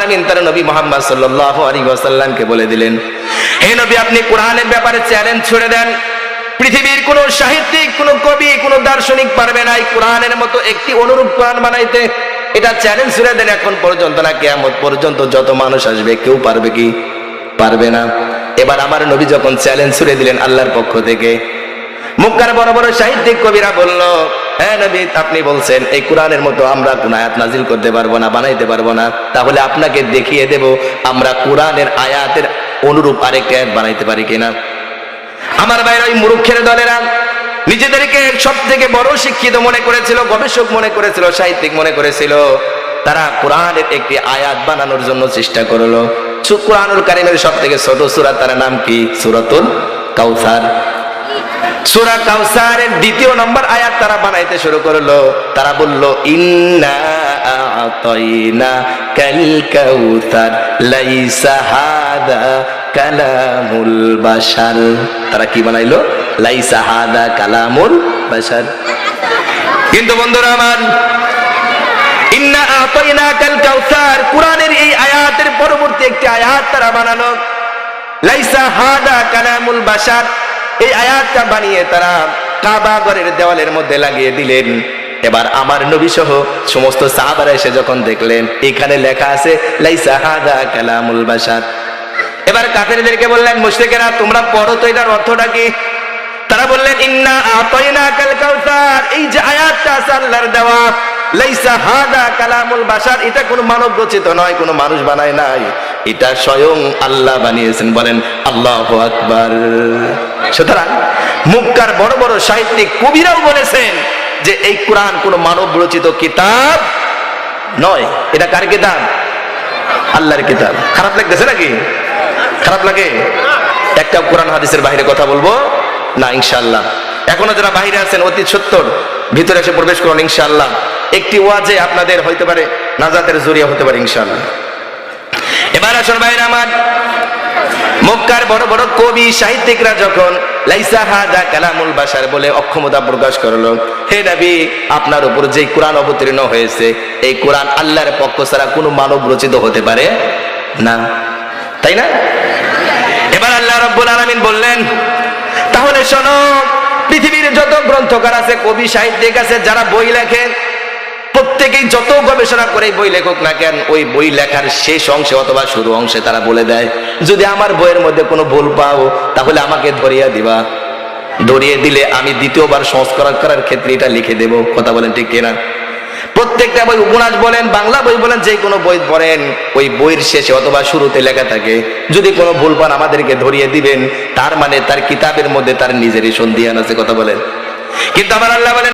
রব্বুল বলে দিলেন, হে নবী, আপনি কোরআনের ব্যাপারে চ্যালেঞ্জ ছুড়ে দেন। পৃথিবীর কোন সাহিত্যিক, কোন কবি, কোন দার্শনিক পারবে কোরআনের মতো একটি অনুরূপ কোরআন বানাইতে এটা চ্যালেঞ্জ ছুড়ে দেন এখন পর্যন্ত না, কেয়ামত পর্যন্ত যত মানুষ আসবে, কেউ পারবে কি? পারবে না। এবার আমার নবী যখন চ্যালেঞ্জ ছুড়ে দিলেন আল্লাহর পক্ষ থেকে, মুক্কার বড় বড় সাহিত্যিক কবিরা বলল হ্যাঁ আপনি বলছেন, এই কোরআনের মতো আমরা কোন আয়াত নাজিল করতে পারব না, বানাইতে পারব না। তাহলে আপনাকে দেখিয়ে দেব, আমরা কোরআনের আয়াতের অনুরূপ আয়াত বানাইতে পারি কিনা। আমার বাইরে ওই দলেরা নিজেদেরকে সব থেকে বড় শিক্ষিত মনে করেছিল, গবেষক মনে করেছিল, সাহিত্যিক মনে করেছিল। তারা কোরআনের একটি আয়াত বানানোর জন্য চেষ্টা করল। কোরআনুল কারিমের সব থেকে ছোট সুরা, তার নাম কি? সুরাতুল কাউসার। সুরা কাউসারের দ্বিতীয় নম্বর আয়াত তারা বানাইতে শুরু করল। তারা বলল, ইন্না আতাইনা কাল কাউসার লাইসা হাদা কালামুল বাশার। তারা কি বানাইলো? লাইসা হাদা কালামুল বাশার। কিন্তু বন্ধুরা আমার, ইন্না আতাইনা কাল কাউসার কোরআনের এই আয়াতের পরবর্তী একটি আয়াত তারা বানালো। লাইসা হাদা কালামুল বাশার। এই আয়াতটা বানিয়ে তারা কাবা ঘরের দেওয়ালের মধ্যে লাগিয়ে দিলেন। এবার আমার নবী সহ সমস্ত সাহাবারা এসে যখন দেখলেন, এখানে লেখা আছে, লাইসা হাদা কালামুল বাশার। এবার কাফেরদেরকে বললেন, মুশরিকেরা, তোমরা পড়ো তো এটার অর্থটা কি? তারা বললেন, ইন্না আতাইনা কাল কাউসার। এই যে আয়াতটা আছে আল্লাহর দেওয়া, লাইসা হাদা কালামুল বাশার, এটা কোনো মানব রচিত নয়, কোনো মানুষ বানায় নাই। এটা স্বয়ং আল্লাহ বানিয়েছেন, বলেন, আল্লাহ আকবার। সুতরাং মুক্কার বড় বড় সাহিত্যিক কবিরাও বলেছেন যে এই কোরআন কোন মানব রচিত কিতাব নয়। এটা কার কিতাব? আল্লাহর কিতাব। খারাপ লাগতেছে নাকি? খারাপ লাগে? একটা কোরআন হাদিসের বাইরে কথা বলব না, ইনশাআল্লাহ। এখনও যারা বাইরে আছেন, অতি সত্তর, ভিতরে এসে প্রবেশ করুন, ইনশাআল্লাহ। একটি ওয়াজে আপনাদের হইতে পারে নাজাতের জরিয়া হতে পারে, ইনশাআল্লাহ। এবার আসুন বাইরে আমার মক্কার বড় বড় কবি, সাহিত্যিকরা যখন লাইসা হাদা কালামুল বাসার বলে অক্ষমতা প্রকাশ করল, হে নবী, আপনার উপর যে কোরআন অবতীর্ণ হয়েছে, এই কোরআন আল্লাহর পক্ষ ছাড়া কোনো মানব রচিত হতে পারে না। তাই না? এবার আল্লাহ রব্বুল আলামিন বললেন, তাহলে শোনো, পৃথিবীর যত গ্রন্থকার আছে, কবি, সাহিত্যিক আছে, যারা বই লেখে প্রত্যেকেই যত গবেষণা করে বই লেখক না কেন, ওই বই লেখার শেষ অংশে অথবা শুরু অংশে তারা বলে দেয়, যদি আমার বইয়ের মধ্যে কোনো ভুল পাও, তাহলে আমাকে ধরিয়া দিবা। ধরিয়ে দিলে আমি দ্বিতীয়বার সংস্করণ করার ক্ষেত্রে এটা লিখে দেব। কথা বলেন ঠিক কিনা? প্রত্যেকটা বই উপন্যাস বলেন, বাংলা বই বলেন, যে কোনো বই পড়েন, ওই বইয়ের শেষে অথবা শুরুতে লেখা থাকে, যদি কোনো ভুল পান আমাদেরকে ধরিয়ে দিবেন, তার মানে তার কিতাবের মধ্যে তার নিজেরই সন্ধিয়ান আছে, কথা বলেন। কিন্তু আমার আল্লাহ বলেন